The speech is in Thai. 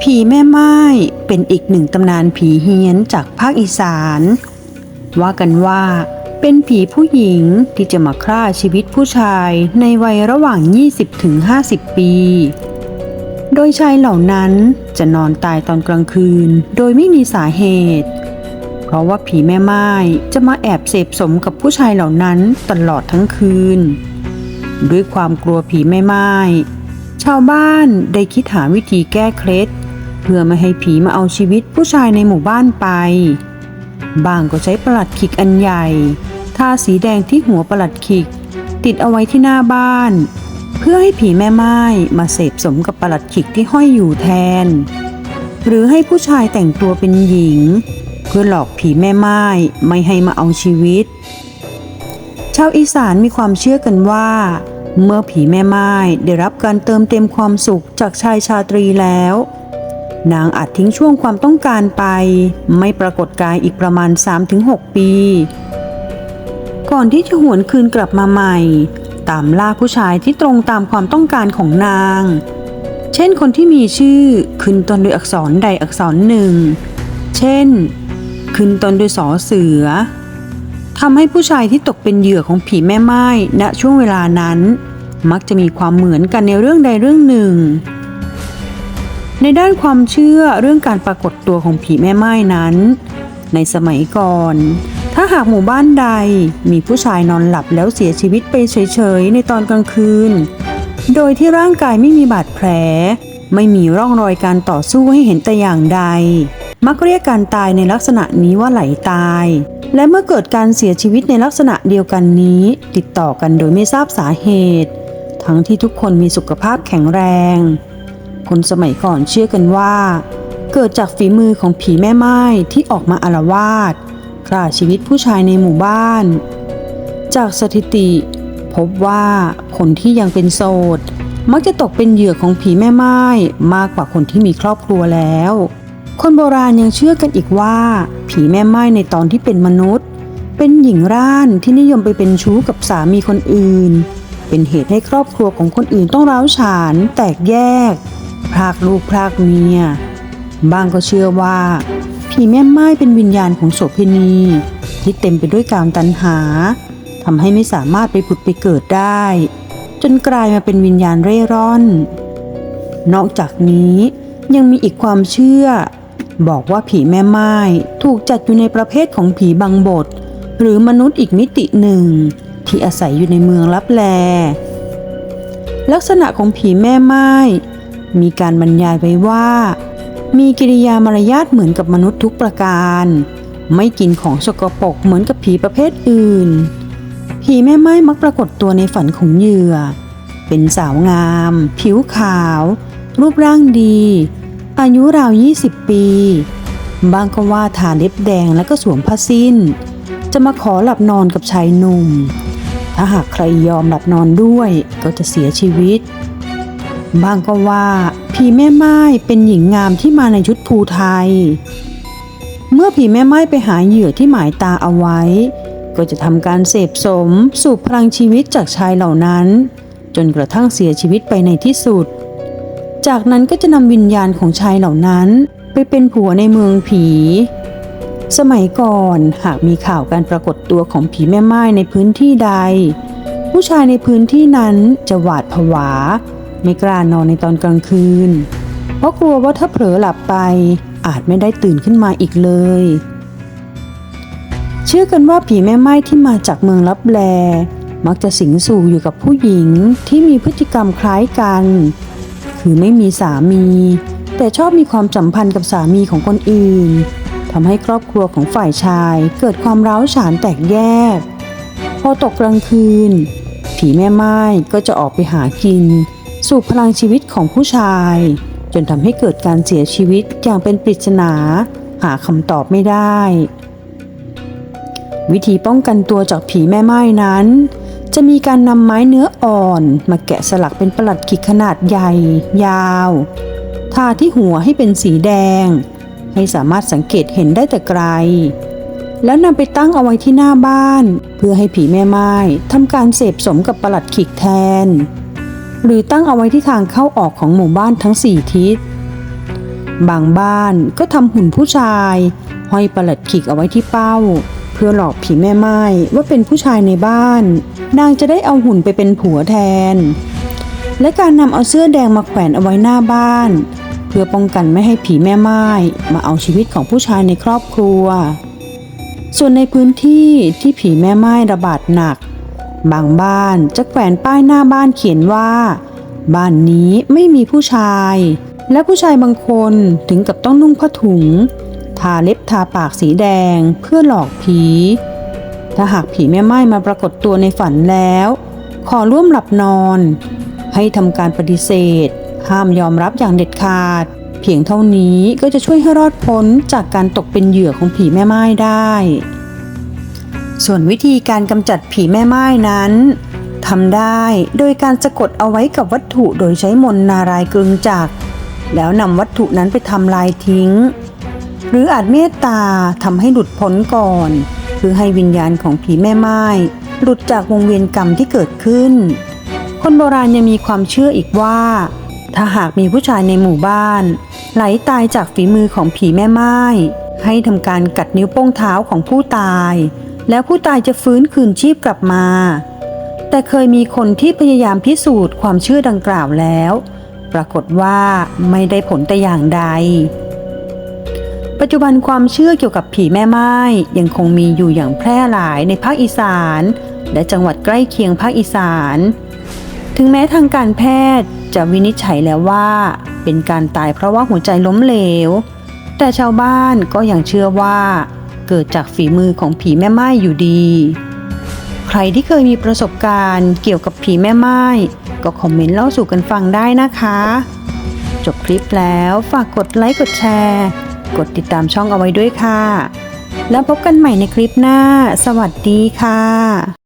ผีแม่ไม้เป็นอีกหนึ่งตำนานผีเฮี้ยนจากภาคอีสาน ว่ากันว่าเป็นผีผู้หญิงที่จะมาฆ่าชีวิตผู้ชายในวัยระหว่าง 20ถึง50 ปี โดยชายเหล่านั้นจะนอนตายตอนกลางคืนโดยไม่มีสาเหตุ เพราะว่าผีแม่ไม้จะมาแอบเสพสมกับผู้ชายเหล่านั้นตลอดทั้งคืน ด้วยความกลัวผีแม่ไม้ชาวบ้านได้คิดหาวิธีแก้เคล็ด พื่อไม่ให้ผีมาเอาชีวิตผู้ชายในหมู่บ้านไป บางก็ใช้ประหลัดขิกอันใหญ่ทาสีแดงที่หัวประหลัดขิก ติดเอาไว้ที่หน้าบ้าน เพื่อให้ผีแม่ไม้มาเสพสมกับประหลัดขิกที่ห้อยอยู่แทน หรือให้ผู้ชายแต่งตัวเป็นหญิง เพื่อหลอกผีแม่ไม้ไม่ให้มาเอาชีวิต ชาวอีสานมีความเชื่อกันว่า เมื่อผีแม่ไม้ได้รับการเติมเต็มความสุขจากชายชาตรีแล้ว นางอาจทิ้งช่วงความต้องการไป ไม่ปรากฏกายอีกประมาณ 3-6 ปี ก่อนที่จะหวนคืนกลับมาใหม่ ตามล่าผู้ชายที่ตรงตามความต้องการของนาง เช่นคนที่มีชื่อขึ้นต้นด้วยอักษรใดอักษรหนึ่ง เช่น ขึ้นต้นด้วยสอเสือทำให้ผู้ชายที่ตกเป็นเหยื่อของผีแม่ไม้ณช่วงเวลานั้น มักจะมีความเหมือนกันในเรื่องใดเรื่องหนึ่ง ในด้านความเชื่อเรื่องการปรากฏตัวของผีแม่ไม้นั้น ในสมัยก่อน ถ้าหากหมู่บ้านใดมีผู้ชายนอนหลับแล้วเสียชีวิตไปเฉยๆในตอนกลางคืน โดยที่ร่างกายไม่มีบาดแผล ไม่มีร่องรอยการต่อสู้ให้เห็นแต่อย่างใด มักเรียกการตายในลักษณะนี้ว่าไหลตาย และเมื่อเกิดการเสียชีวิตในลักษณะเดียวกันนี้ ติดต่อกันโดยไม่ทราบสาเหตุ ทั้งที่ทุกคนมีสุขภาพแข็งแรง คนสมัยก่อนเชื่อกันว่า เกิดจากฝีมือของผีแม่ไม้ที่ออกมาอาละวาดฆ่าชีวิตผู้ชายในหมู่บ้าน จากสถิติ พบว่าคนที่ยังเป็นโสด มักจะตกเป็นเหยื่อของผีแม่ไม้มากกว่าคนที่มีครอบครัวแล้ว คนโบราณยังเชื่อกันอีกว่า ผีแม่ไม้ในตอนที่เป็นมนุษย์ เป็นหญิงร่านที่นิยมไปเป็นชู้กับสามีคนอื่น เป็นเหตุให้ครอบครัวของคนอื่นต้องร้าวฉาน แตกแยก พรากลูกพรากเมียบางก็เชื่อว่า ผีแม่ไม้เป็นวิญญาณของโสเภณี ที่เต็มไปด้วยการตัณหาทำให้ไม่สามารถไปผุดไปเกิดได้ จนกลายมาเป็นวิญญาณเร่ร่อน นอกจากนี้ยังมีอีกความเชื่อ บอกว่าผีแม่ไม้ถูกจัดอยู่ในประเภทของผีบังบทหรือมนุษย์อีกมิติหนึ่ง ที่อาศัยอยู่ในเมืองลับแล ลักษณะของผีแม่ไม้ มีการบรรยายไว้ว่า มีกิริยามารยาทเหมือนกับมนุษย์ทุกประการ ไม่กินของสกปรกเหมือนกับผีประเภทอื่น ผีแม่ไม้มักปรากฏตัวในฝันของเหยื่อ เป็นสาวงาม ผิวขาว รูปร่างดี อายุราว 20 ปี บางก็ว่าทาเล็บแดงแล้วก็สวมผ้าสิ้น จะมาขอหลับนอนกับชายหนุ่ม ถ้าหากใครยอมหลับนอนด้วยก็จะเสียชีวิต บางก็ว่าผีแม่ไม้เป็นหญิงงามที่มาในชุดภูไทย เมื่อผีแม่ไม้ไปหาเหยื่อที่หมายตาเอาไว้ ก็จะทำการเสพสมสูบพลังชีวิตจากชายเหล่านั้น จนกระทั่งเสียชีวิตไปในที่สุด จากนั้นก็จะนำวิญญาณของชายเหล่านั้นไปเป็นผัวในเมืองผี สมัยก่อนหากมีข่าวการปรากฏตัวของผีแม่ไม้ในพื้นที่ใด ผู้ชายในพื้นที่นั้นจะหวาดผวา ไม่กล้านอนในตอนกลางคืน เพราะกลัวว่าถ้าเผลอหลับไป อาจไม่ได้ตื่นขึ้นมาอีกเลย เชื่อกันว่าผีแม่ไม้ที่มาจากเมืองลับแล มักจะสิงสู่อยู่กับผู้หญิงที่มีพฤติกรรมคล้ายกัน คือไม่มีสามี แต่ชอบมีความสัมพันธ์กับสามีของคนอื่นทำให้ครอบครัวของฝ่ายชายเกิดความร้าวฉานแตกแยก พอตกกลางคืน ผีแม่ไม้ก็จะออกไปหากิน สูบพลังชีวิตของผู้ชาย จนทำให้เกิดการเสียชีวิตอย่างเป็นปริศนา หาคำตอบไม่ได้ วิธีป้องกันตัวจากผีแม่ไม้นั้น จะมีการนำไม้เนื้ออ่อน มาแกะสลักเป็นประหลัดขิกขนาดใหญ่ ยาวทาที่หัวให้เป็นสีแดง ให้สามารถสังเกตเห็นได้แต่ไกล แล้วนำไปตั้งเอาไว้ที่หน้าบ้าน เพื่อให้ผีแม่ไม้ทำการเสพสมกับประหลัดขิกแทน หรือตั้งเอาไว้ที่ทางเข้าออกของหมู่บ้านทั้งสี่ทิศ บางบ้านก็ทำหุ่นผู้ชาย ห้อยประหลัดขีกเอาไว้ที่เป้า เพื่อหลอกผีแม่ไม้ว่าเป็นผู้ชายในบ้าน นางจะได้เอาหุ่นไปเป็นผัวแทน และการนำเอาเสื้อแดงมาแขวนเอาไว้หน้าบ้าน เพื่อป้องกันไม่ให้ผีแม่ไม้มาเอาชีวิตของผู้ชายในครอบครัว ส่วนในพื้นที่ที่ผีแม่ไม้ระบาดหนัก บางบ้านจะแขวนป้ายหน้าบ้านเขียนว่า บ้านนี้ไม่มีผู้ชาย และผู้ชายบางคนถึงกับต้องนุ่งผ้าถุง ทาเล็บทาปากสีแดงเพื่อหลอกผี ถ้าหากผีแม่ไม้มาปรากฏตัวในฝันแล้ว ขอร่วมหลับนอน ให้ทำการปฏิเสธ ห้ามยอมรับอย่างเด็ดขาด เพียงเท่านี้ก็จะช่วยให้รอดพ้นจากการตกเป็นเหยื่อของผีแม่ไม้ได้ ส่วนวิธีการกำจัดผีแม่ไม้นั้นทำได้โดยการสะกดเอาไว้กับวัตถุโดยใช้มนนารายกึงจัก แล้วนำวัตถุนั้นไปทำลายทิ้ง หรืออาจเมตตาทำให้หลุดพ้นก่อนเพื่อให้วิญญาณของผีแม่ไม้หลุดจากวงเวียนกรรมที่เกิดขึ้น คนโบราณยังมีความเชื่ออีกว่า ถ้าหากมีผู้ชายในหมู่บ้าน ไหลตายจากฝีมือของผีแม่ไม้ให้ทำการกัดนิ้วโป้งเท้าของผู้ตาย แล้วผู้ตายจะฟื้นคืนชีพกลับมา แต่เคยมีคนที่พยายามพิสูจน์ความเชื่อดังกล่าวแล้ว ปรากฏว่าไม่ได้ผลแต่อย่างใด ปัจจุบันความเชื่อเกี่ยวกับผีแม่ไม้ยังคงมีอยู่อย่างแพร่หลายในภาคอีสาน และจังหวัดใกล้เคียงภาคอีสาน ถึงแม้ทางการแพทย์จะวินิจฉัยแล้วว่า เป็นการตายเพราะว่าหัวใจล้มเหลว แต่ชาวบ้านก็ยังเชื่อว่า เกิดจากฝีมือของผีแม่ไม้อยู่ดี ใครที่เคยมีประสบการณ์เกี่ยวกับผีแม่ไม้ก็คอมเมนต์เล่าสู่กันฟังได้นะคะ จบคลิปแล้วฝากกดไลค์กดแชร์ กดติดตามช่องเอาไว้ด้วยค่ะ แล้วพบกันใหม่ในคลิปหน้า สวัสดีค่ะ